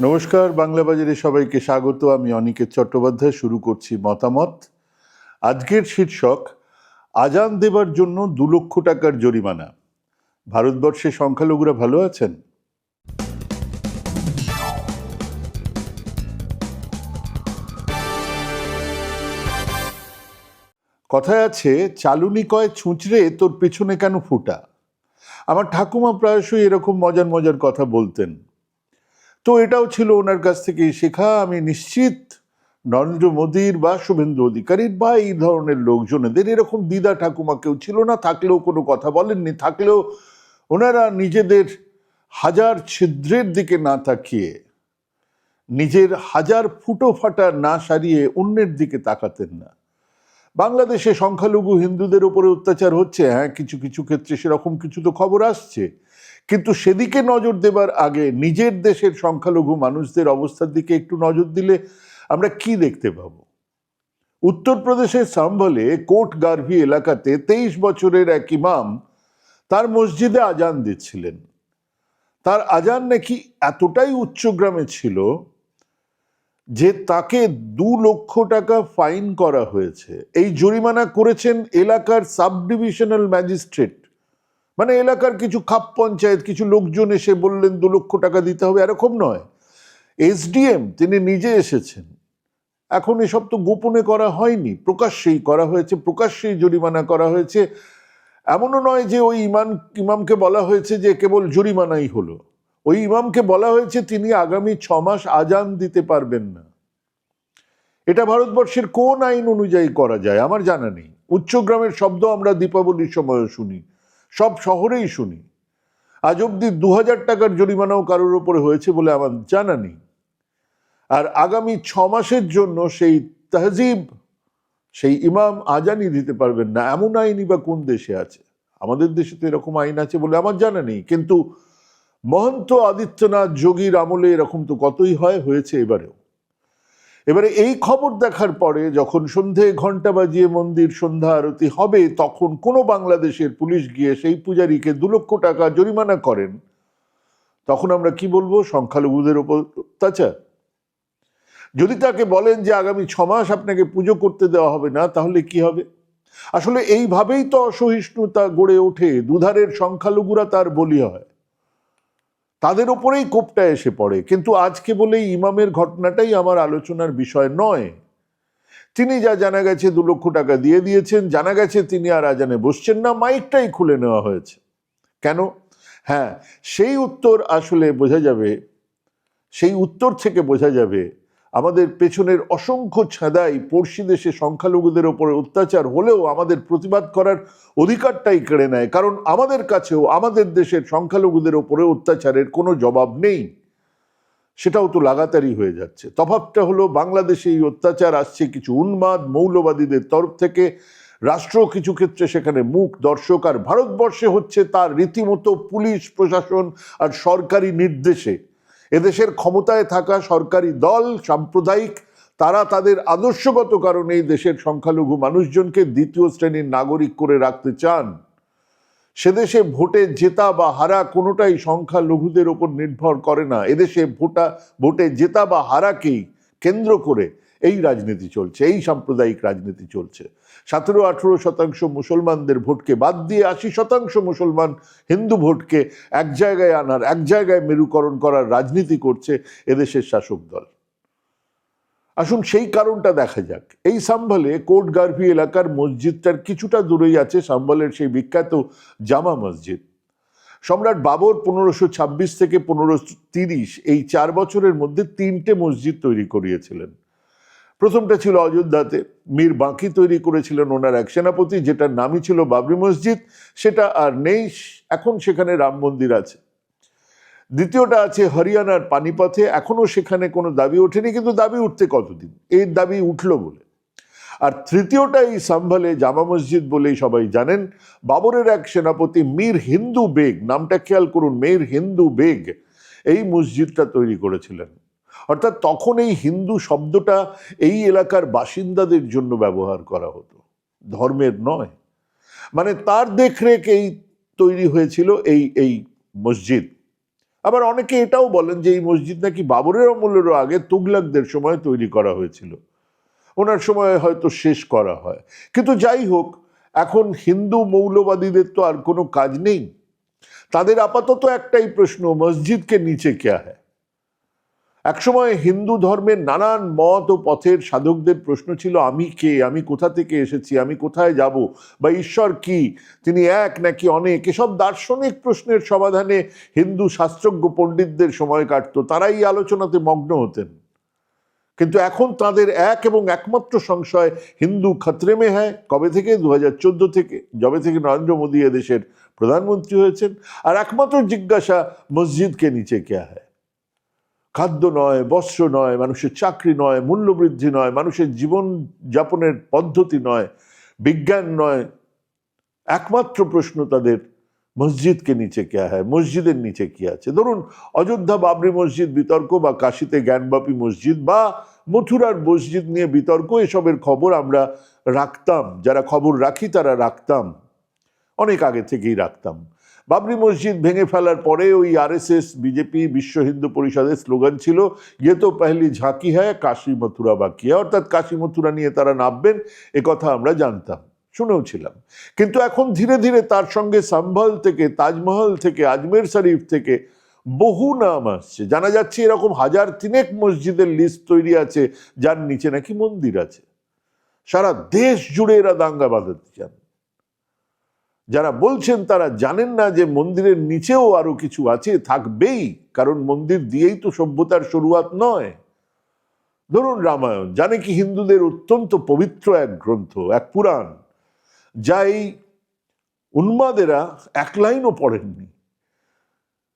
নমস্কার, বাংলা বাজারে সবাইকে স্বাগত। আমি অনিকেত চট্টোপাধ্যায়, শুরু করছি মতামত। আজকের শীর্ষক, আজান দেবার জন্য দু লক্ষ টাকার জরিমানা। ভারতবর্ষে সংখ্যালঘুরা ভালো আছেন? কথায় আছে চালুনি কয় ছুঁচড়ে, তোর পেছনে কেন ফুটা? আমার ঠাকুমা প্রায়শই এরকম মজার মজার কথা বলতেন। তো এটাও ছিল ওনার কাছ থেকে শেখা। আমি নিশ্চিত নরেন্দ্র মোদীর বা শুভেন্দু অধিকারীর বা এই ধরনের লোকজনেদের, এরকম দিদা ঠাকুমা কেউ ছিল না, থাকলেও কোনো কথা বলেননি, থাকলেও ওনারা নিজেদের হাজার ছিদ্রের দিকে না তাকিয়ে নিজের হাজার ফুটো ফাটা না সারিয়ে অন্যের দিকে তাকাতেন না। বাংলাদেশে সংখ্যালঘু হিন্দুদের উপরে অত্যাচার হচ্ছে হ্যাঁ কিছু কিছু ক্ষেত্রে সেরকম কিছু তো খবর আসছে। কিন্তু সেদিকে নজর দেবার আগে নিজের দেশের সংখ্যালঘু মানুষদের অবস্থার দিকে একটু নজর দিলে আমরা কি দেখতে পাব? উত্তরপ্রদেশের সাম্বলে কোট গার্ভি এলাকাতে তেইশ বছরের এক ইমাম তার মসজিদে আজান দিচ্ছিলেন। তার আজান নাকি এতটাই উচ্চগ্রামে ছিল যে তাকে দু লক্ষ টাকা ফাইন করা হয়েছে। এই জরিমানা করেছেন এলাকার সাব ডিভিশনাল ম্যাজিস্ট্রেট মানে এলাকার কিছু খাপ পঞ্চায়েত, কিছু লোকজন এসে বললেন, দু লক্ষ টাকা দিতে হবে। এরকম নয়। এসডিএম, তিনি নিজে এসেছেন। এখন এসব তো গোপনে করা হয়নি, প্রকাশ্যেই করা হয়েছে, প্রকাশ্যেই জরিমানা করা হয়েছে। এমনও নয় যে ওই ইমাম, ইমামকে বলা হয়েছে যে কেবল জরিমানাই হলো। ওই ইমামকে বলা হয়েছে তিনি আগামী ছ মাস আজান দিতে পারবেন না। এটা ভারতবর্ষের কোন আইন অনুযায়ী করা যায়, আমার জানা নেই। উচ্চগ্রামের শব্দ আমরা দীপাবলির সময়ও শুনি। সব শহরেই শুনি। আজ অব্দি দু হাজার টাকার জরিমানাও কারোর উপরে হয়েছে বলে আমার জানা নেই। আর আগামী ছ মাসের জন্য সেই তহজিব, সেই ইমাম আজানই দিতে পারবেন না। এমন আইনই বা কোন দেশে আছে? আমাদের দেশে তো এরকম আইন আছে বলে আমার জানা নেই। কিন্তু মহন্ত আদিত্যনাথ যোগীর আমলে এরকম তো কতই হয় হয়েছে এবারেও। এবারে এই খবর দেখার পরে যখন সন্ধে ঘণ্টা বাজিয়ে মন্দির সন্ধ্যা আরতি হবে, তখন কোনো বাংলাদেশের পুলিশ গিয়ে সেই পূজারীকে দু লক্ষ টাকা জরিমানা করেন। তখন আমরা কি বলব? সংখ্যালঘুদের ওপর অত্যাচার। যদি তাকে বলেন যে আগামী ছ মাস আপনাকে পুজো করতে দেওয়া হবে না, তাহলে কি হবে? আসলে এইভাবেই তো অসহিষ্ণুতা গড়ে ওঠে। দুধারের সংখ্যালঘুরা তার বলি হয়। তাদের ওপরেই কোপটা এসে পড়ে। কিন্তু আজকে বলে ইমামের ঘটনাটাই আমার আলোচনার বিষয় নয়। তিনি যা জানা গেছে দু লক্ষ টাকা দিয়ে দিয়েছেন, জানা গেছে তিনি আর আজানে বসছেন না, মাইকটাই খুলে নেওয়া হয়েছে। কেন? হ্যাঁ সেই উত্তর আসলে বোঝা যাবে, সেই উত্তর থেকে বোঝা যাবে আমাদের পেছনের অসংখ্য ছাদাই পড়শি দেশে সংখ্যালঘুদের ওপরে অত্যাচার হলেও আমাদের প্রতিবাদ করার অধিকারটাই কেড়ে নেয়। কারণ আমাদের কাছেও আমাদের দেশের সংখ্যালঘুদের ওপরে অত্যাচারের কোনো জবাব নেই। সেটাও তো লাগাতারই হয়ে যাচ্ছে। তফাৎটা হলো, বাংলাদেশে এই অত্যাচার আসছে কিছু উন্মাদ মৌলবাদীদের তরফ থেকে। রাষ্ট্র কিছু ক্ষেত্রে সেখানে মুখ দর্শক আর ভারতবর্ষে হচ্ছে তার রীতিমতো পুলিশ, প্রশাসন আর সরকারি নির্দেশে। এদেশের ক্ষমতায় থাকা সরকারি দল, সাম্প্রদায়িক, তারা তাদের আদর্শগত কারণে দেশের সংখ্যালঘু মানুষজনকে দ্বিতীয় শ্রেণির নাগরিক করে রাখতে চান। সেদেশে ভোটে জেতা বা হারা কোনোটাই সংখ্যালঘুদের ওপর নির্ভর করে না। এদেশে ভোটা, ভোটে জেতা বা হারাকেই কেন্দ্র করে এই রাজনীতি চলছে, এই সাম্প্রদায়িক রাজনীতি চলছে। সতেরো আঠেরো শতাংশ মুসলমানদের ভোটকে বাদ দিয়ে আশি শতাংশ মুসলমান হিন্দু ভোটকে এক জায়গায় আনার, এক জায়গায় মেরুকরণ করার রাজনীতি করছে এদেশের শাসক দল। আসুন সেই কারণটা দেখা যাক। এই সাম্বালে কোট গার্ভি এলাকার মসজিদটার কিছুটা দূরেই আছে সাম্বালের সেই বিখ্যাত জামা মসজিদ। সম্রাট বাবর পনেরোশো ছাব্বিশ থেকে পনেরোশো তিরিশ এই চার বছরের মধ্যে তিনটে মসজিদ তৈরি করিয়েছিলেন। প্রথমটা ছিল অযোধ্যাতে। মীর বাঁকি তৈরি করেছিলেন ওনার এক সেনাপতি, যেটার নামই ছিল বাবরি মসজিদ। সেটা আর নেই, এখন সেখানে রাম মন্দির আছে। দ্বিতীয়টা আছে হরিয়ানার পানিপথে এখনও সেখানে কোনো দাবি ওঠেনি, কিন্তু দাবি উঠতে কতদিন? এই দাবি উঠল বলে। আর তৃতীয়টা এই সাম্ভালে জামা মসজিদ বলেই সবাই জানেন, বাবরের এক সেনাপতি মীর হিন্দু বেগ, নামটা খেয়াল করুন, মীর হিন্দু বেগ, এই মসজিদটা তৈরি করেছিলেন। অর্থাৎ তখন এই হিন্দু শব্দটা এই এলাকার বাসিন্দাদের জন্য ব্যবহার করা হতো। ধর্মের নয়। মানে তার দেখরেখ এই তৈরি হয়েছিল এই এই মসজিদ। আবার অনেকে এটাও বলেন যে এই মসজিদ নাকি বাবরের আমলেরও আগে তুগলাকদের সময় তৈরি করা হয়েছিল। ওনার সময় হয়তো শেষ করা হয়। কিন্তু যাই হোক, এখন হিন্দু মৌলবাদীদের তো আর কোনো কাজ নেই। তাদের আপাতত একটাই প্রশ্ন, মসজিদকে নিচে কেয়া হ্যায় একসময় হিন্দু ধর্মের নানান মত ও পথের সাধকদের প্রশ্ন ছিল, আমি কে? আমি কোথা থেকে এসেছি? আমি কোথায় যাব? বা ঈশ্বর কি? তিনি এক নাকি অনেক? এসব দার্শনিক প্রশ্নের সমাধানে হিন্দু শাস্ত্রজ্ঞ পণ্ডিতদের সময় কাটত। তারাই আলোচনাতে মগ্ন হতেন। কিন্তু এখন তাদের এক এবং একমাত্র সংশয়, হিন্দু খতরে মে হ্যায়? কবে থেকে? দু হাজার চোদ্দ থেকে। যবে থেকে নরেন্দ্র মোদী এদেশের প্রধানমন্ত্রী হয়েছেন। আর একমাত্র জিজ্ঞাসা মসজিদকে নিচে কেয়া হয় খাদ্য নয়, বস্ত্র নয়, মানুষের চাকরি নয়, মূল্যবৃদ্ধি নয়, মানুষের জীবন যাপনের পদ্ধতি নয়, বিজ্ঞান নয়। একমাত্র প্রশ্ন তাদের, মসজিদকে নিচে কে হয় মসজিদের নিচে কি আছে? ধরুন, অযোধ্যা বাবরি মসজিদ বিতর্ক বা কাশিতে জ্ঞানবাপী মসজিদ বা মথুরার মসজিদ নিয়ে বিতর্ক, এসবের খবর আমরা রাখতাম। যারা খবর রাখি তারা রাখতাম। অনেক আগে থেকেই রাখতাম। বাবরি মসজিদ ভেঙে ফেলার পরে ওই আরএসএস বিজেপি বিশ্ব হিন্দু পরিষদের স্লোগান ছিল ইয়ে তো পেহলি ঝাঁকি হ্যায়, কাশী মথুরা বাকি অর্থাৎ কাশী মথুরা নিয়ে তারা নামবেন কথা আমরা জানতাম, শুনেও ছিলাম। কিন্তু এখন ধীরে ধীরে তার সঙ্গে সম্ভল থেকে, তাজমহল থেকে, আজমের শরীফ থেকে বহু নাম আসছে। জানা যাচ্ছে এরকম হাজার তিনেক মসজিদের লিস্ট তৈরি আছে, যার নিচে নাকি মন্দির আছে। সারা দেশ জুড়ে এরা দাঙ্গা বাঁধাতে চান। যারা বলছেন তারা জানেন না যে মন্দিরের নিচেও আরও কিছু আছে, থাকবেই। কারণ মন্দির দিয়েই তো সভ্যতার শুরুয়াত নয়। ধরুন রামায়ণ, জানে কি হিন্দুদের অত্যন্ত পবিত্র এক গ্রন্থ, এক পুরাণ, যা এই উন্মাদেরা এক লাইনও পড়েননি।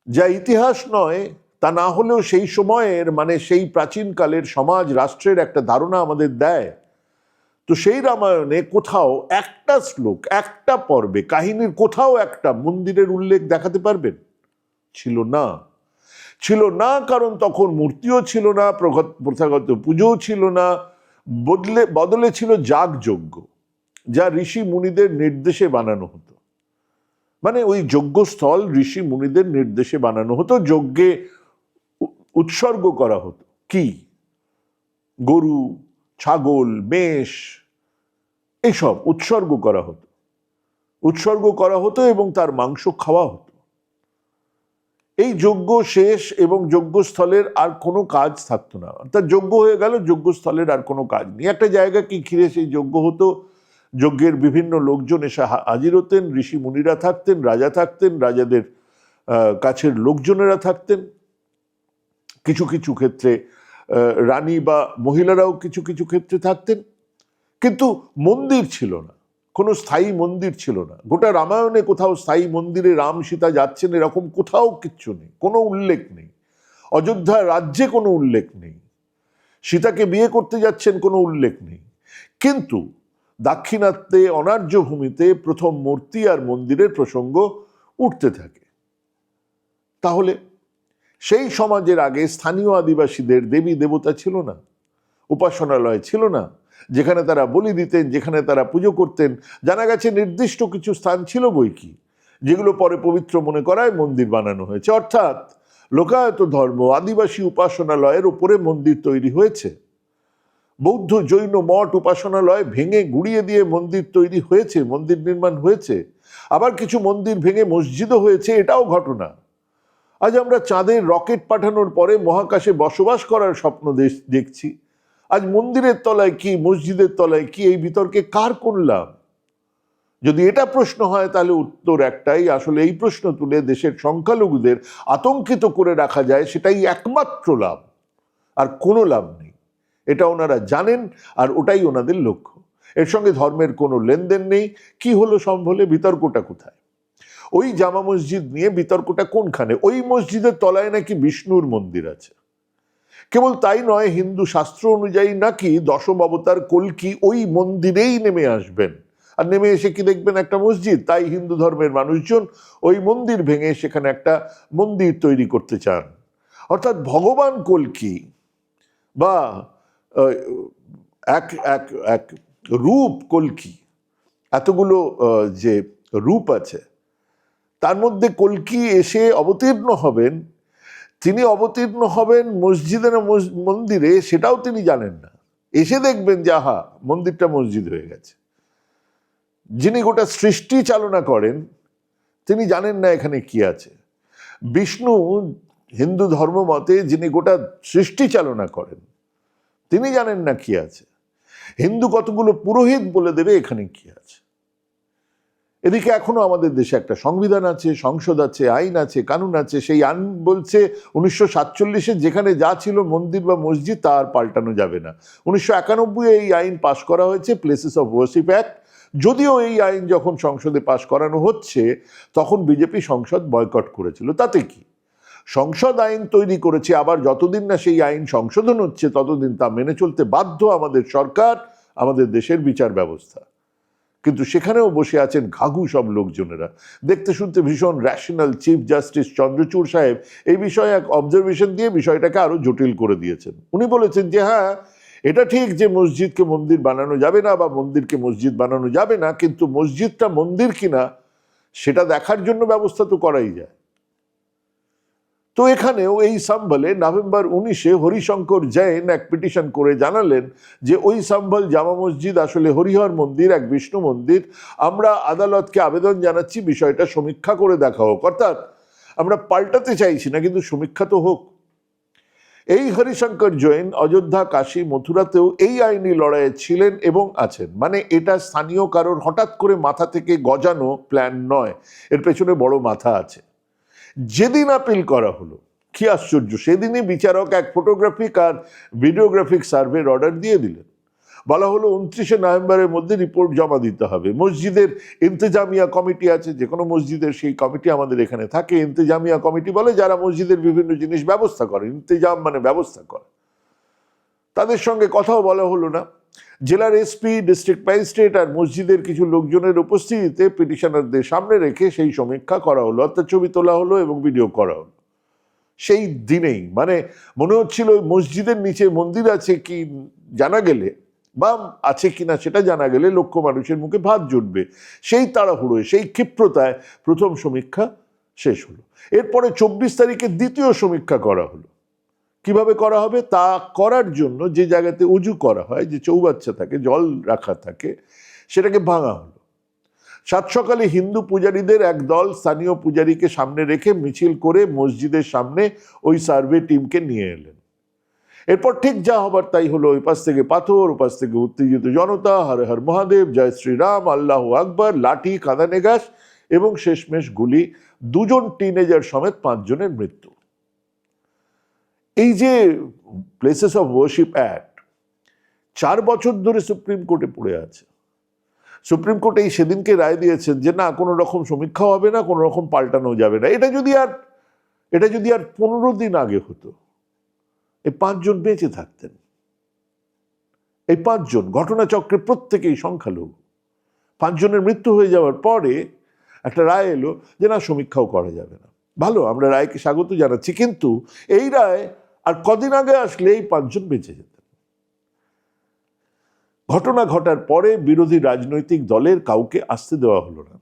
যা ইতিহাস নয়, তা না হলেও সেই সময়ের মানে সেই প্রাচীনকালের সমাজ, রাষ্ট্রের একটা ধারণা আমাদের দেয়। তো সেই রামায়ণে কোথাও একটা শ্লোক, একটা পর্বে কাহিনীর কোথাও একটা মন্দিরের উল্লেখ দেখাতে পারবেন? ছিল না। ছিল না কারণ তখন মূর্তিও ছিল না প্রথাগত পুজোও ছিল না, বদলে বদলে ছিল যাগযজ্ঞ, যা ঋষি মুনিদের নির্দেশে বানানো হতো। মানে ওই যজ্ঞস্থল ঋষি মুনিদের নির্দেশে বানানো হতো, যজ্ঞে উৎসর্গ করা হতো। কি? গরু ছাগল মেষ এইসব উৎসর্গ করা হতো। উৎসর্গ করা হতো এবং তার মাংস খাওয়া হতো। এই যজ্ঞ শেষ এবং যজ্ঞস্থলের আর কোনো কাজ থাকতো না। অর্থাৎ যজ্ঞ হয়ে গেল, যজ্ঞস্থলের আর কোনো কাজ নেই। একটা জায়গা কি ঘিরে সেই যজ্ঞ হতো? যজ্ঞের বিভিন্ন লোকজন এসে হাজির হতেন, ঋষি মুনিরা থাকতেন, রাজা থাকতেন, রাজাদের কাছের লোকজনেরা থাকতেন। কিছু কিছু ক্ষেত্রে রানী বা মহিলারাও কিছু কিছু ক্ষেত্রে থাকতেন। কিন্তু মন্দির ছিল না। কোনো স্থায়ী মন্দির ছিল না। গোটা রামায়ণে কোথাও স্থায়ী মন্দিরে রাম সীতা যাচ্ছেন এরকম কোথাও কিচ্ছু নেই। কোনো উল্লেখ নেই। অযোধ্যা রাজ্যে কোনো উল্লেখ নেই। সীতাকে বিয়ে করতে যাচ্ছেন কোনো উল্লেখ নেই। কিন্তু দাক্ষিণাত্যে, অনার্য ভূমিতে প্রথম মূর্তি আর মন্দিরের প্রসঙ্গ উঠতে থাকে। তাহলে সেই সমাজের আগে স্থানীয় আদিবাসীদের দেবী দেবতা ছিল না, উপাসনালয় ছিল না, যেখানে তারা বলি দিতেন, যেখানে তারা পুজো করতেন, জানা গেছে নির্দিষ্ট কিছু স্থান ছিল বই কি, যেগুলো পরে পবিত্র মনে করায় মন্দির বানানো হয়েছে। অর্থাৎ লোকায়ত ধর্ম, আদিবাসী উপাসনালয়ের উপরে মন্দির তৈরি হয়েছে। বৌদ্ধ জৈন মঠ উপাসনালয় ভেঙে গুড়িয়ে দিয়ে মন্দির তৈরি হয়েছে, মন্দির নির্মাণ হয়েছে। আবার কিছু মন্দির ভেঙে মসজিদও হয়েছে, এটাও ঘটনা। আজ আমরা চাঁদের রকেট পাঠানোর পরে মহাকাশে বসবাস করার স্বপ্ন দেখছি। আজ মন্দিরের তলায় কি, মসজিদের তলায় কি, এই বিতর্কে কার কোন লাভ? যদি এটা প্রশ্ন হয়, তাহলে উত্তর একটাই, আসলে এই প্রশ্ন তুলে দেশের সংখ্যালঘুদের আতঙ্কিত করে রাখা যায়, সেটাই একমাত্র লাভ। আর কোনো লাভ নেই। এটা ওনারা জানেন, আর ওটাই ওনাদের লক্ষ্য। এর সঙ্গে ধর্মের কোনো লেনদেন নেই। কি হলো সম্ভলে বিতর্কটা কোথায়? ওই জামা মসজিদ নিয়ে বিতর্কটা কোনখানে? ওই মসজিদের তলায় নাকি বিষ্ণুর মন্দির আছে। কেবল তাই নয়, হিন্দু শাস্ত্র অনুযায়ী নাকি দশম অবতার কলকি ওই মন্দিরেই নেমে আসবেন। আর নেমে এসে কি দেখবেন? একটা মসজিদ। তাই হিন্দু ধর্মের মানুষজন ওই মন্দির ভেঙে সেখানে একটা মন্দির তৈরি করতে চান। অর্থাৎ ভগবান কলকি বা এক এক এক রূপ কলকি। এতগুলো যে রূপ আছে তার মধ্যে কলকি এসে অবতীর্ণ হবেন। তিনি অবতীর্ণ হবেন মসজিদে না মন্দিরে, সেটাও তিনি জানেন না। এসে দেখবেন যে, আহা, মন্দিরটা মসজিদ হয়ে গেছে। যিনি গোটা সৃষ্টি চালনা করেন, তিনি জানেন না এখানে কি আছে। বিষ্ণু হিন্দু ধর্ম মতে যিনি গোটা সৃষ্টি চালনা করেন, তিনি জানেন না কি আছে। হিন্দু কতগুলো পুরোহিত বলে দেবে এখানে কি আছে। এদিকে এখনও আমাদের দেশে একটা সংবিধান আছে, সংসদ আছে, আইন আছে, কানুন আছে, সেই আইন বলছে উনিশশো সাতচল্লিশে যেখানে যা ছিল মন্দির বা মসজিদ তা আর পাল্টানো যাবে না। উনিশশো একানব্বই এই আইন পাশ করা হয়েছে প্লেসেস অফ ওয়ার্শিপ অ্যাক্ট যদিও এই আইন যখন সংসদে পাশ করানো হচ্ছে, তখন বিজেপি সংসদ বয়কট করেছিল। তাতে কি? সংসদ আইন তৈরি করেছে, আবার যতদিন না সেই আইন সংশোধন হচ্ছে, ততদিন তা মেনে চলতে বাধ্য আমাদের সরকার, আমাদের দেশের বিচার ব্যবস্থা। কিন্তু সেখানেও বসে আছেন ঘাঘু সব লোকজনেরা। দেখতে শুনতে ভীষণ র্যাশনাল চিফ জাস্টিস চন্দ্রচূড় সাহেব এই বিষয়ে এক অবজারভেশন দিয়ে বিষয়টাকে আরও জটিল করে দিয়েছেন। উনি বলেছেন যে হ্যাঁ এটা ঠিক যে মসজিদকে মন্দির বানানো যাবে না বা মন্দিরকে মসজিদ বানানো যাবে না, কিন্তু মসজিদটা মন্দির কিনা, সেটা দেখার জন্য ব্যবস্থা তো করাই যায়। তো এখানেও এই সাম্বলে নভেম্বর উনিশে হরিশঙ্কর জৈন এক পিটিশন করে জানালেন যে ওই সাম্বল জামা মসজিদ আসলে হরিহর মন্দির, এক বিষ্ণু মন্দির। আমরা আদালতকে আবেদন জানাচ্ছি, বিষয়টা সমীক্ষা করে দেখা হোক। অর্থাৎ আমরা পাল্টাতে চাইছি না, কিন্তু সমীক্ষা তো হোক। এই হরিশঙ্কর জৈন অযোধ্যা, কাশী, মথুরাতেও এই আইনি লড়াইয়ে ছিলেন এবং আছেন। মানে এটা স্থানীয় কারোর হঠাৎ করে মাথা থেকে গজানো প্ল্যান নয়। এর পেছনে বড় মাথা আছে। যেদিন আপিল করা হলো, কি আশ্চর্য, সেদিনই বিচারক এক ফটোগ্রাফিক আর ভিডিওগ্রাফিক সার্ভের অর্ডার দিয়ে দিলেন। বলা হলো, উনত্রিশে নভেম্বরের মধ্যে রিপোর্ট জমা দিতে হবে। মসজিদের ইন্তেজামিয়া কমিটি আছে, যে কোনো মসজিদের সেই কমিটি আমাদের এখানে থাকে। ইন্তেজামিয়া কমিটি বলে যারা মসজিদের বিভিন্ন জিনিস ব্যবস্থা করে, ইন্তেজাম মানে ব্যবস্থা করে। তাদের সঙ্গে কথাও বলা হলো না। জেলার এসপি, ডিস্ট্রিক্ট ম্যাজিস্ট্রেট আর মসজিদের কিছু লোকজনের উপস্থিতিতে পিটিশনারদের সামনে রেখে সেই সমীক্ষা করা হলো। অর্থাৎ ছবি তোলা হলো এবং ভিডিও করা হলো। সেই দিনেই মানে মনে হচ্ছিল মসজিদের নিচে মন্দির আছে কি জানা গেলে বা আছে কিনা সেটা জানা গেলে লক্ষ মানুষের মুখে ভাত জুটবে। সেই তাড়াহুড়োয়, সেই ক্ষিপ্রতায় প্রথম সমীক্ষা শেষ হলো। এরপরে চব্বিশ তারিখে দ্বিতীয় সমীক্ষা করা হলো। কীভাবে করা হবে? তা করার জন্য যে জায়গাতে উজু করা হয়, যে চৌবাচ্চা থাকে, জল রাখা থাকে, সেটাকে ভাঙা হলো। সাত সকালে হিন্দু পূজারীদের এক দল স্থানীয় পূজারীকে সামনে রেখে মিছিল করে মসজিদের সামনে ওই সার্ভে টিমকে নিয়ে এলেন। এরপর ঠিক যা হবার তাই হলো, ওই পাশ থেকে পাথর, ও পাশ থেকে উত্তেজিত জনতা, হর হর মহাদেব, জয় শ্রীরাম, আল্লাহ আকবর, লাঠি, কাঁদানে গাছ এবং শেষমেশ গুলি, দুজন টিনেজার সমেত পাঁচজনের মৃত্যু। এই যে প্লেসেস অফ ওয়ার্শিপ অ্যাক্ট চার বছর ধরে সুপ্রিম কোর্টে পড়ে আছে। সুপ্রিম কোর্ট এই সেদিনকে রায় দিয়েছেন যে না, কোনো রকম সমীক্ষা হবে না, কোনো রকম পাল্টানো যাবে না। এটা যদি আর, এটা যদি আর পনেরো দিন আগে হতো, এই পাঁচজন বেঁচে থাকতেন। এই পাঁচজন ঘটনাচক্রে প্রত্যেকেই সংখ্যালঘু। পাঁচজনের মৃত্যু হয়ে যাওয়ার পরে একটা রায় এলো যে না, সমীক্ষাও করা যাবে না। ভালো, আমরা রায়কে স্বাগত জানাচ্ছি, কিন্তু এই রায় আর কদিন আগে আসলে এই পাঁচজন বেঁচে যেতেন। ঘটনা ঘটার পরে বিরোধী রাজনৈতিক দলের কাউকে আসতে দেওয়া হলো না।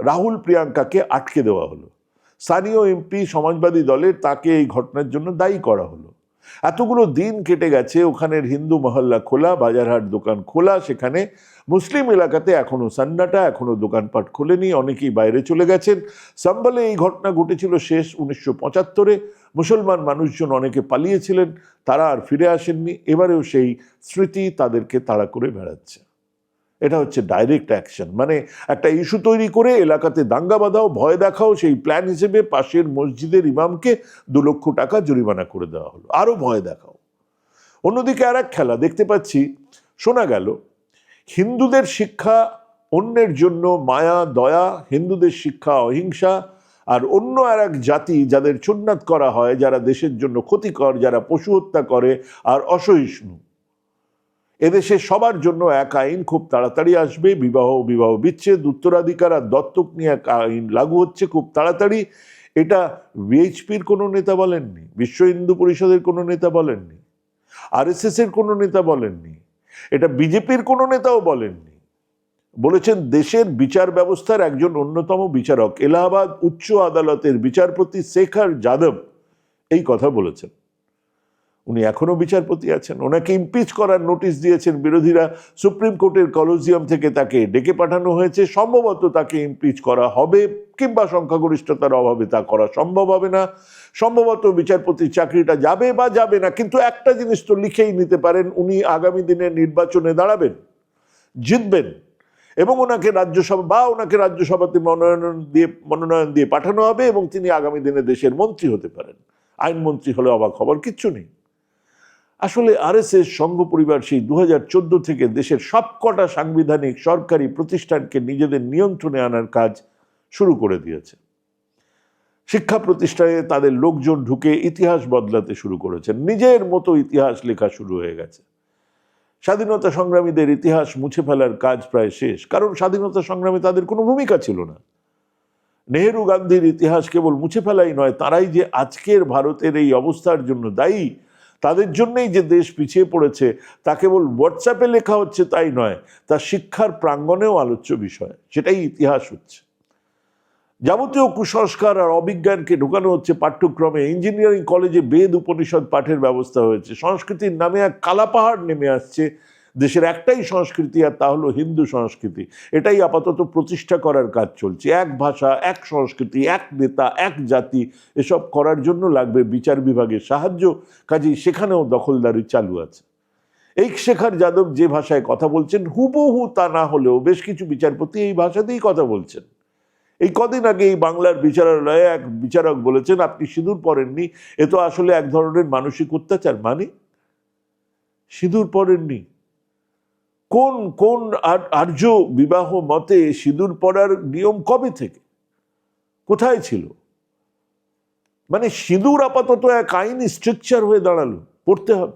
রাহুল প্রিয়াঙ্কাকে আটকে দেওয়া হলো। স্থানীয় এমপি, সমাজবাদী দলের তাকে এই ঘটনার জন্য দায়ী করা হলো। এতগুলো দিন কেটে গেছে, ওখানের হিন্দু মহল্লা খোলা, বাজারহাট দোকান খোলা, সেখানে মুসলিম এলাকাতে এখনও সান্নাটা এখনও দোকানপাট খোলেনি, অনেকেই বাইরে চলে গেছেন। সাম্বালে এই ঘটনা ঘটেছিল শেষ উনিশশো পঁচাত্তরে। মুসলমান মানুষজন অনেকে পালিয়েছিলেন, তারা আর ফিরে আসেননি। এবারেও সেই স্মৃতি তাদেরকে তাড়া করে বেড়াচ্ছে। এটা হচ্ছে ডাইরেক্ট অ্যাকশন মানে একটা ইস্যু তৈরি করে এলাকাতে দাঙ্গা বাঁধাও, ভয় দেখাও, সেই প্ল্যান হিসেবে পাশের মসজিদের ইমামকে দু লক্ষ টাকা জরিমানা করে দেওয়া হলো। আরও ভয় দেখাও। অন্যদিকে আর এক খেলা দেখতে পাচ্ছি, শোনা গেল, হিন্দুদের শিক্ষা অন্যের জন্য মায়া, দয়া, হিন্দুদের শিক্ষা অহিংসা, আর অন্য আর এক জাতি যাদের চুন্নাত করা হয়, যারা দেশের জন্য ক্ষতিকর, যারা পশু হত্যা করে, আর অসহিষ্ণু। এদেশে সবার জন্য এক আইন খুব তাড়াতাড়ি আসবে, বিবাহ বিবাহ বিচ্ছেদ, উত্তরাধিকার আর দত্তক নিয়ে এক আইন লাগু হচ্ছে খুব তাড়াতাড়ি। এটা ভিএইচপির কোনো নেতা বলেননি, বিশ্ব হিন্দু পরিষদের কোনো নেতা বলেননি, আরএসএস এর কোনো নেতা বলেননি, এটা বিজেপির কোনো নেতাও বলেননি। বলেছেন দেশের বিচার ব্যবস্থার একজন অন্যতম বিচারক, এলাহাবাদ উচ্চ আদালতের বিচারপতি শেখর যাদব এই কথা বলেছেন। উনি এখনও বিচারপতি আছেন। ওনাকে ইমপিচ করার নোটিশ দিয়েছেন বিরোধীরা। সুপ্রিম কোর্টের কলোজিয়াম থেকে তাকে ডেকে পাঠানো হয়েছে। সম্ভবত তাকে ইমপিচ করা হবে কিংবা সংখ্যাগরিষ্ঠতার অভাবে তা করা সম্ভব হবে না। সম্ভবত বিচারপতির চাকরিটা যাবে বা যাবে না, কিন্তু একটা জিনিস তো লিখেই নিতে পারেন, উনি আগামী দিনে নির্বাচনে দাঁড়াবেন, জিতবেন। এবং ওনাকে রাজ্যসভা বা ওনাকে রাজ্যসভাতে মনোনয়ন দিয়ে মনোনয়ন দিয়ে পাঠানো হবে এবং তিনি আগামী দিনে দেশের মন্ত্রী হতে পারেন। আইনমন্ত্রী হলে অবাক হবার কিচ্ছু নেই। আসলে আরএসএস সংঘ পরিবার সেই দু হাজার চোদ্দ থেকে দেশের সবকটা সাংবিধানিক সরকারি প্রতিষ্ঠানকে নিজেদের নিয়ন্ত্রণে আনার কাজ শুরু করে দিয়েছে। শিক্ষা প্রতিষ্ঠানে তাদের লোকজন ঢুকে ইতিহাস বদলাতে শুরু করেছেন। নিজের মতো ইতিহাস লেখা শুরু হয়ে গেছে। স্বাধীনতা সংগ্রামীদের ইতিহাস মুছে ফেলার কাজ প্রায় শেষ, কারণ স্বাধীনতা সংগ্রামে তাদের কোনো ভূমিকা ছিল না। নেহেরু গান্ধীর ইতিহাস কেবল মুছে ফেলাই নয়, তারাই যে আজকের ভারতের এই অবস্থার জন্য দায়ী তাদের জন্যই যে দেশ পিছিয়ে পড়েছে, তা কেবল হোয়াটসঅ্যাপে লেখা হচ্ছে তাই নয়, তা শিক্ষার প্রাঙ্গণেও আলোচ্য বিষয়, সেটাই ইতিহাস হচ্ছে। যাবতীয় কুসংস্কার আর অবিজ্ঞানকে ঢোকানো হচ্ছে পাঠ্যক্রমে ইঞ্জিনিয়ারিং কলেজে বেদ, উপনিষদ পাঠের ব্যবস্থা হয়েছে, সংস্কৃতির নামে এক কালাপাহাড় নেমে আসছে দেশের একটাই সংস্কৃতি, আর তা হলো হিন্দু সংস্কৃতি। এটাই আপাতত প্রতিষ্ঠা করার কাজ চলছে। এক ভাষা, এক সংস্কৃতি, এক নেতা, এক জাতি, এসব করার জন্য লাগবে বিচার বিভাগের সাহায্য। কাজেই সেখানেও দখলদারি চালু আছে। এই শেখার যাদব যে ভাষায় কথা বলছেন, হুবহু তা না হলেও বেশ কিছু বিচারপতি এই ভাষাতেই কথা বলছেন। এই কদিন আগে এই বাংলার বিচারালয়ে এক বিচারক বলেছেন, আপনি সিঁদুর পরেননি। এ তো আসলে এক ধরনের মানসিক অত্যাচার। মানে? সিঁদুর পরেননি। কোন কোন আর- আর্য বিবাহ মতে সিঁদুর পরার নিয়ম কবে থেকে? কোথায় ছিল? মানে সিঁদুর আপাতত এক আইনি স্ট্রাকচার হয়ে দাঁড়াল, পড়তে হবে।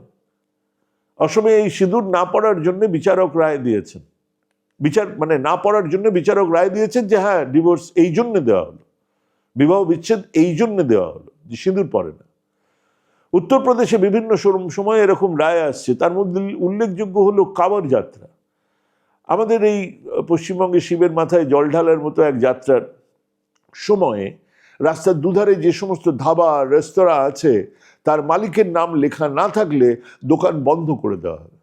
অসমে এই সিঁদুর না পড়ার জন্য বিচারক রায় দিয়েছেন। বিচার মানে না পড়ার জন্য বিচারক রায় দিয়েছেন যে হ্যাঁ ডিভোর্স এই জন্য দেওয়া হলো। বিবাহ বিচ্ছেদ এই জন্য দেওয়া হলো, যে সিঁদুর পড়ে না। উত্তরপ্রদেশে বিভিন্ন সম- সময় এরকম রায় আসছে। তার মধ্যে উল্লেখযোগ্য হলো কাবার যাত্রা। আমাদের এই পশ্চিমবঙ্গে শিবের মাথায় জল ঢালার মতো এক যাত্রার সময়ে রাস্তার দুধারে যে সমস্ত ধাবা, রেস্তোরাঁ আছে, তার মালিকের নাম লেখা না থাকলে দোকান বন্ধ করে দেওয়া হবে।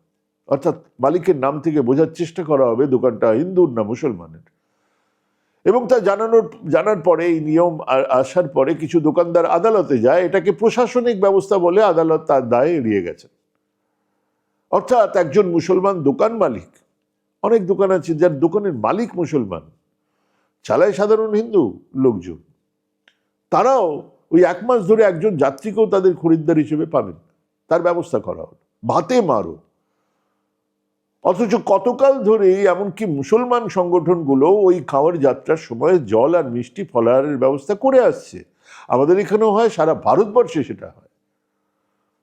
অর্থাৎ মালিকের নাম থেকে বোঝার চেষ্টা করা হবে দোকানটা হিন্দুর না মুসলমানের। এবং তা জানানোর, জানার পরে এই নিয়ম আসার পরে কিছু দোকানদার আদালতে যায়, এটাকে প্রশাসনিক ব্যবস্থা বলে আদালত তার দায়ে এড়িয়ে গেছে অর্থাৎ একজন মুসলমান দোকান মালিক অনেক দোকান আছে যার দোকানের মালিক মুসলমান, চালায় সাধারণ হিন্দু লোকজন। তারাও ওই এক মাস ধরে একজন যাত্রীকেও তাদের খরিদ্দার হিসেবে পাবেন। তার ব্যবস্থা করা হলো। ভাতে মারো। অথচ কতকাল ধরে এমনকি মুসলমান সংগঠনগুলো ওই খাওয়ার যাত্রার সময় জল আর মিষ্টি ফলাহারের ব্যবস্থা করে আসছে। আমাদের এখানেও হয়, সারা ভারতবর্ষে সেটা হয়।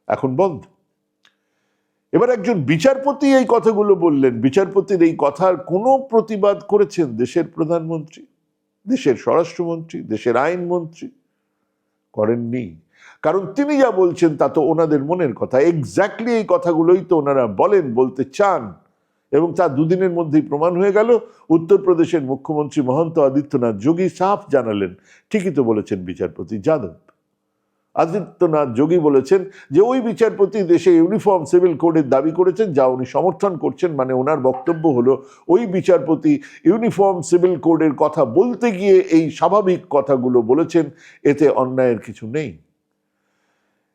এখন বন্ধ। এবার একজন বিচারপতি এই কথাগুলো বললেন। বিচারপতির এই কথার কোনো প্রতিবাদ করেছেন দেশের প্রধানমন্ত্রী, দেশের স্বরাষ্ট্রমন্ত্রী, দেশের আইনমন্ত্রী? করেননি। কারণ তিনি যা বলছেন তা তো ওনাদের মনের কথা। এক্স্যাক্টলি এই কথাগুলোই তো ওনারা বলেন, বলতে চান। এবং তা দুদিনের মধ্যেই প্রমাণ হয়ে গেল। উত্তরপ্রদেশের মুখ্যমন্ত্রী মহন্ত আদিত্যনাথ যোগী সাফ জানালেন। ঠিকই তো বলেছেন বিচারপতি। যাদব আদিত্যনাথ যোগী বলেছেন যে ওই বিচারপতি দেশে ইউনিফর্ম সিভিল কোডের দাবি করেছেন, যা উনি সমর্থন করছেন মানে ওনার বক্তব্য হলো ওই বিচারপতি ইউনিফর্ম সিভিল কোডের কথা বলতে গিয়ে এই স্বাভাবিক কথাগুলো বলেছেন, এতে অন্যায়ের কিছু নেই।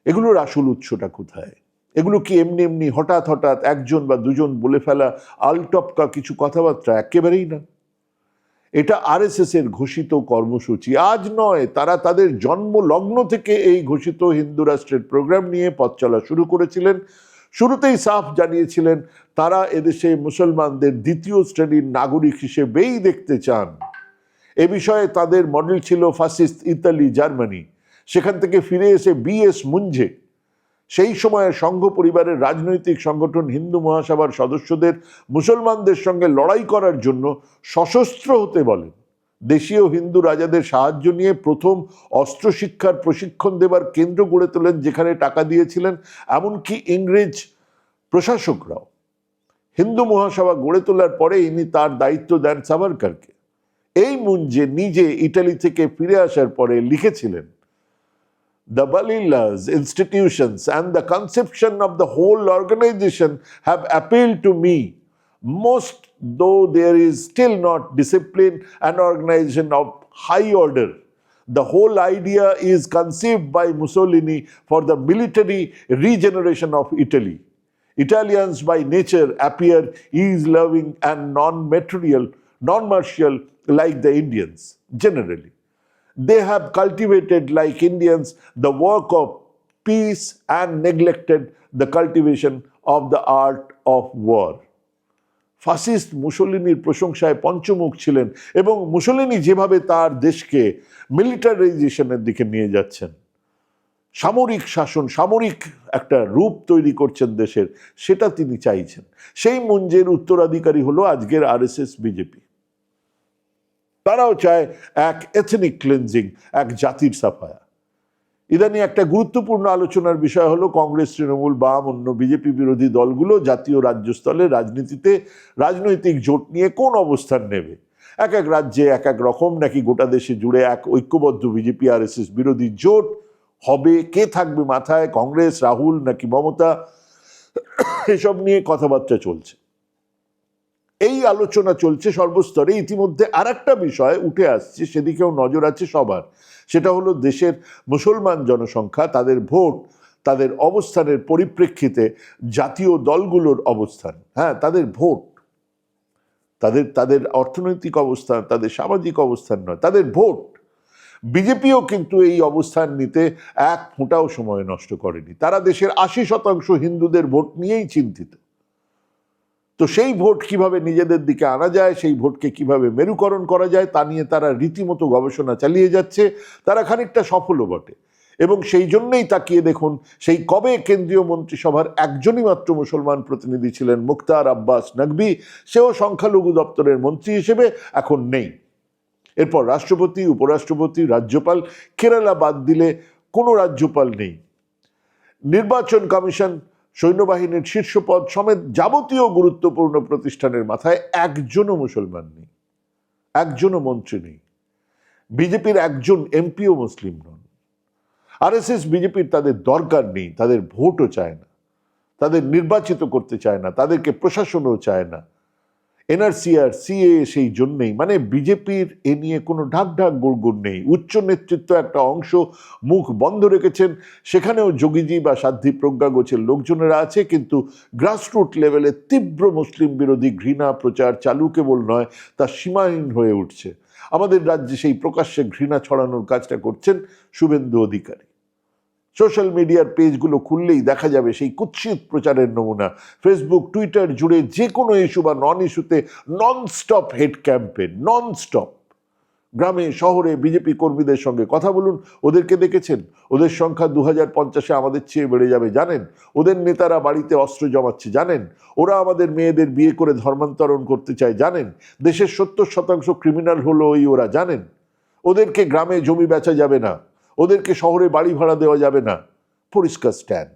এগুলোর আসল উৎসটা কোথায়? এগুলো কি এমনি এমনি হঠাৎ হঠাৎ একজন বা দুজন বলে ফেলা আলটপকা কিছু কথাবার্তা? একেবারেই না। এটা আরএসএস এর ঘোষিত কর্মসূচি। আজ নয়, তারা তাদের জন্ম লগ্ন থেকে এই ঘোষিত হিন্দু রাষ্ট্রের প্রোগ্রাম নিয়ে পথ চলা শুরু করেছিলেন। শুরুতেই সাফ জানিয়েছিলেন, তারা এদেশে মুসলমানদের দ্বিতীয় শ্রেণির নাগরিক হিসেবেই দেখতে চান। এ বিষয়ে তাদের মডেল ছিল ফাসিস্ট ইতালি, জার্মানি। সেখান থেকে ফিরে এসে বিএস মুঞ্জে সেই সময়ে সংঘ পরিবারের রাজনৈতিক সংগঠন হিন্দু মহাসভার সদস্যদের মুসলমানদের সঙ্গে লড়াই করার জন্য সশস্ত্র হতে বলেন। দেশীয় হিন্দু রাজাদের সাহায্য নিয়ে প্রথম অস্ত্র শিক্ষার প্রশিক্ষণ দেবার কেন্দ্র গড়ে তোলেন যেখানে টাকা দিয়েছিলেন এমনকি ইংরেজ প্রশাসকরাও। হিন্দু মহাসভা গড়ে তোলার পরে ইনি তার দায়িত্ব দেন সাভারকারকে। এই মুঞ্জে নিজে ইটালি থেকে ফিরে আসার পরে লিখেছিলেন the Balillas, institutions, and the conception of the whole organization have appealed to me most, though there is still not discipline and organization of high order. The whole idea is conceived by Mussolini for the military regeneration of Italy. Italians by nature appear ease loving and non material, non martial like the Indians generally. They have cultivated, like Indians, the work of peace and neglected the cultivation of the art of war. Fascist মুসলিনীর প্রশংসায় পঞ্চমুখ ছিলেন এবং মুসলিনী যেভাবে তার দেশকে মিলিটারাইজেশনের দিকে নিয়ে যাচ্ছেন সামরিক শাসন সামরিক একটা রূপ তৈরি করছেন দেশের সেটা তিনি চাইছেন সেই মঞ্জের উত্তরাধিকারী হলো আজকের আরএসএস বিজেপি তারাও চায় এক এথনিক ক্লিনজিং এক জাতির সাফায়া। ইদানি একটা গুরুত্বপূর্ণ আলোচনার বিষয় হলো কংগ্রেস, তৃণমূল, বাম, অন্য বিজেপি বিরোধী দলগুলো জাতীয় রাজ্য স্তরে রাজনীতিতে রাজনৈতিক জোট নিয়ে কোন অবস্থান নেবে? এক এক রাজ্যে এক এক রকম নাকি গোটা দেশে জুড়ে এক ঐক্যবদ্ধ বিজেপি আর বিরোধী জোট হবে? কে থাকবে মাথায়? কংগ্রেস, রাহুল নাকি মমতা? এসব নিয়ে কথাবার্তা চলছে। এই আলোচনা চলছে সর্বস্তরে। ইতিমধ্যে আর একটা বিষয় উঠে আসছে, সেদিকেও নজর আছে সবার। সেটা হলো দেশের মুসলমান জনসংখ্যা, তাদের ভোট, তাদের অবস্থানের পরিপ্রেক্ষিতে জাতীয় দলগুলোর অবস্থান। হ্যাঁ তাদের ভোট। তাদের তাদের অর্থনৈতিক অবস্থান, তাদের সামাজিক অবস্থান নয়, তাদের ভোট। বিজেপিও কিন্তু এই অবস্থান নিতে এক ফোঁটাও সময় নষ্ট করেনি। তারা দেশের আশি শতাংশ হিন্দুদের ভোট নিয়েই চিন্তিত। তো সেই ভোট কীভাবে নিজেদের দিকে আনা যায়, সেই ভোটকে কীভাবে মেরুকরণ করা যায়, তা নিয়ে তারা রীতিমতো গবেষণা চালিয়ে যাচ্ছে। তারা খানিকটা সফলও বটে। এবং সেই জন্যই তাকিয়ে দেখুন, সেই কবে কেন্দ্রীয় মন্ত্রিসভার একজনই মাত্র মুসলমান প্রতিনিধি ছিলেন মুক্তার আব্বাস নকবি। সেও সংখ্যালঘু দপ্তরের মন্ত্রী হিসেবে এখন নেই। এরপর রাষ্ট্রপতি, উপরাষ্ট্রপতি, রাজ্যপাল, কেরালা বাদ দিলে কোনো রাজ্যপাল নেই। নির্বাচন কমিশন সৈন্যবাহিনীর শীর্ষ পদ সমেত যাবতীয় গুরুত্বপূর্ণ প্রতিষ্ঠানের মাথায় একজনও মুসলমান নেই, একজনও মন্ত্রী নেই। বিজেপির একজন এমপিও মুসলিম নন। আরএসএস, বিজেপির তাদের দরকার নেই, তাদের ভোটও চায় না, তাদের নির্বাচিত করতে চায় না, তাদেরকে প্রশাসনও চায় না। এনআরসি আর সিএ সেই জন্যেই। মানে বিজেপির এ নিয়ে কোনো ঢাক ঢাক গুড়গুড় নেই। উচ্চ নেতৃত্ব একটা অংশ মুখ বন্ধ রেখেছেন। সেখানেও যোগীজি বা সাধ্বী প্রজ্ঞা গোছের লোকজনেরা আছে, কিন্তু গ্রাসরুট লেভেলে তীব্র মুসলিম বিরোধী ঘৃণা প্রচার চালু কেবল নয়, তা সীমাহীন হয়ে উঠছে। আমাদের রাজ্যে সেই প্রকাশ্যে ঘৃণা ছড়ানোর কাজটা করছেন শুভেন্দু অধিকারী। সোশ্যাল মিডিয়ার পেজগুলো খুললেই দেখা যাবে সেই কুৎসিত প্রচারের নমুনা। ফেসবুক টুইটার জুড়ে যে কোনো ইস্যু বা নন ইস্যুতে non stop head campaign non stop গ্রামে, শহরে বিজেপি কর্মীদের সঙ্গে কথা বলুন, ওদেরকে দেখেছেন? ওদের সংখ্যা দু হাজার পঞ্চাশে আমাদের চেয়ে বেড়ে যাবে, জানেন? ওদের নেতারা বাড়িতে অস্ত্র জমাচ্ছে, জানেন? ওরা আমাদের মেয়েদের বিয়ে করে ধর্মান্তরণ করতে চায়, জানেন? দেশের সত্তর শতাংশ ক্রিমিনাল হলো ওই ওরা, জানেন? ওদেরকে গ্রামে জমি বেচা যাবে না। ওদেরকে শহরে বাড়ি ভাড়া দেওয়া যাবে না। পরিষ্কার স্ট্যান্ড।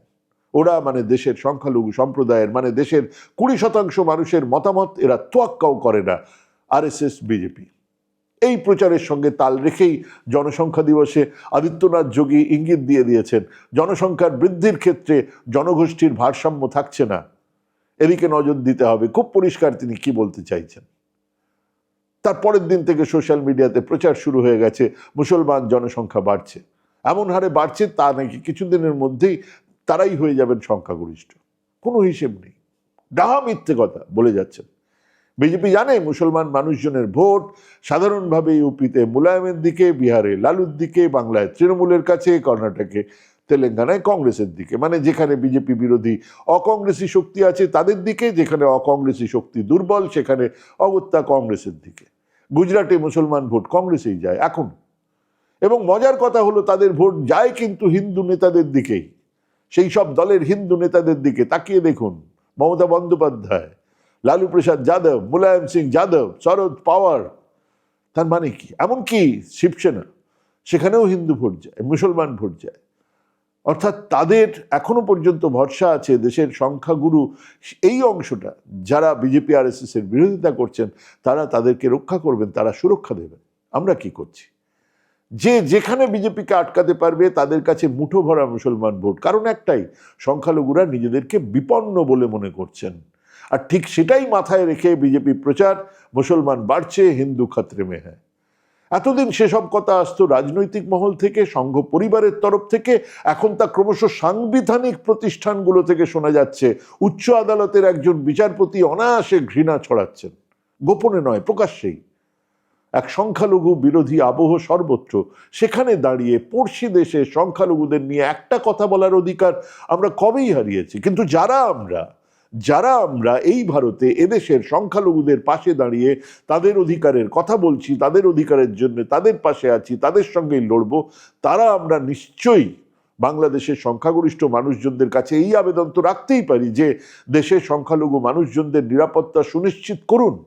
ওরা মানে দেশের সংখ্যালঘু সম্প্রদায়ের মানে দেশের কুড়ি শতাংশ মানুষের মতামত এরা তোয়াক্কাও করে না, আরএসএস, বিজেপি। এই প্রচারের সঙ্গে তাল রেখেই জনসংখ্যা দিবসে আদিত্যনাথ যোগী ইঙ্গিত দিয়ে দিয়েছেন, জনসংখ্যার বৃদ্ধির ক্ষেত্রে জনগোষ্ঠীর ভারসাম্য থাকছে না। এদিকে নজর দিতে হবে, খুব পরিষ্কার তিনি কি বলতে চাইছেন। তার পরের দিন থেকে সোশ্যাল মিডিয়াতে প্রচার শুরু হয়ে গেছে, মুসলমান জনসংখ্যা বাড়ছে। এমন হারে বাড়ছে তা নাকি কিছুদিনের মধ্যেই তারাই হয়ে যাবেন সংখ্যাগরিষ্ঠ। কোনো হিসেব নেই। ডাহা মিথ্যে কথা বলে যাচ্ছেন। বিজেপি জানে মুসলমান মানুষজনের ভোট, সাধারণভাবে ইউপিতে মুলায়মের দিকে, বিহারে লালুর দিকে, বাংলায় তৃণমূলের কাছে, কর্ণাটকে তেলেঙ্গানায় কংগ্রেসের দিকে মানে যেখানে বিজেপি বিরোধী অকংগ্রেসি শক্তি আছে তাদের দিকে, যেখানে অকংগ্রেসি শক্তি দুর্বল, সেখানে অগত্যা কংগ্রেসের দিকে। গুজরাটে মুসলমান ভোট কংগ্রেসেই যায় এখন। এবং মজার কথা হলো তাদের ভোট যায় কিন্তু হিন্দু নেতাদের দিকেই। সেই সব দলের হিন্দু নেতাদের দিকে তাকিয়ে দেখুন, মমতা বন্দ্যোপাধ্যায়, লালু প্রসাদ যাদব, মুলায়ম সিং যাদব, শরদ পাওয়ার, তার মানে কি? এমনকি শিবসেনা, সেখানেও হিন্দু ভোট যায়, মুসলমান ভোট যায়। অর্থাৎ তাদের এখনও পর্যন্ত ভরসা আছে দেশের সংখ্যাগুরু এই অংশটা, যারা বিজেপি আর এর বিরোধিতা করছেন, তারা তাদেরকে রক্ষা করবেন, তারা সুরক্ষা দেবেন। আমরা কি করছি? যে যেখানে বিজেপিকে আটকাতে পারবে, তাদের কাছে মুঠো ভরা মুসলমান ভোট। কারণ একটাই, সংখ্যালঘুরা নিজেদেরকে বিপন্ন বলে মনে করছেন। আর ঠিক সেটাই মাথায় রেখে বিজেপি প্রচার, মুসলমান বাড়ছে, হিন্দু খাত্রে মে হ্যায় এতদিন সেসব কথা আসতো রাজনৈতিক মহল থেকে, সংঘ পরিবারের তরফ থেকে। এখন তা ক্রমশ সাংবিধানিক প্রতিষ্ঠানগুলো থেকে শোনা যাচ্ছে। উচ্চ আদালতের একজন বিচারপতি অনায়াসে ঘৃণা ছড়াচ্ছেন। গোপনে নয়, প্রকাশ্যেই। এক সংখ্যালঘু বিরোধী আবহ সর্বত্র। সেখানে দাঁড়িয়ে পড়শি দেশে সংখ্যালঘুদের নিয়ে একটা কথা বলার অধিকার আমরা কবেই হারিয়েছি। কিন্তু যারা আমরা যারা আমরা এই ভারতে এদেশের সংখ্যালঘুদের পাশে দাঁড়িয়ে তাদের অধিকারের কথা বলছি, তাদের অধিকারের জন্য তাদের পাশে আছি, তাদের সঙ্গেই লড়ব, তারা আমরা নিশ্চয়ই বাংলাদেশের সংখ্যাগরিষ্ঠ মানুষজনদের কাছে এই আবেদন তো রাখতেই পারি যে দেশের সংখ্যালঘু মানুষজনদের নিরাপত্তা সুনিশ্চিত করুন।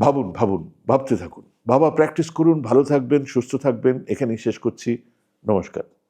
ভাবুন ভাবুন, ভাবতে থাকুন। বাবা প্র্যাকটিস করুন, ভালো থাকবেন, সুস্থ থাকবেন। এখানেই শেষ করছি। নমস্কার।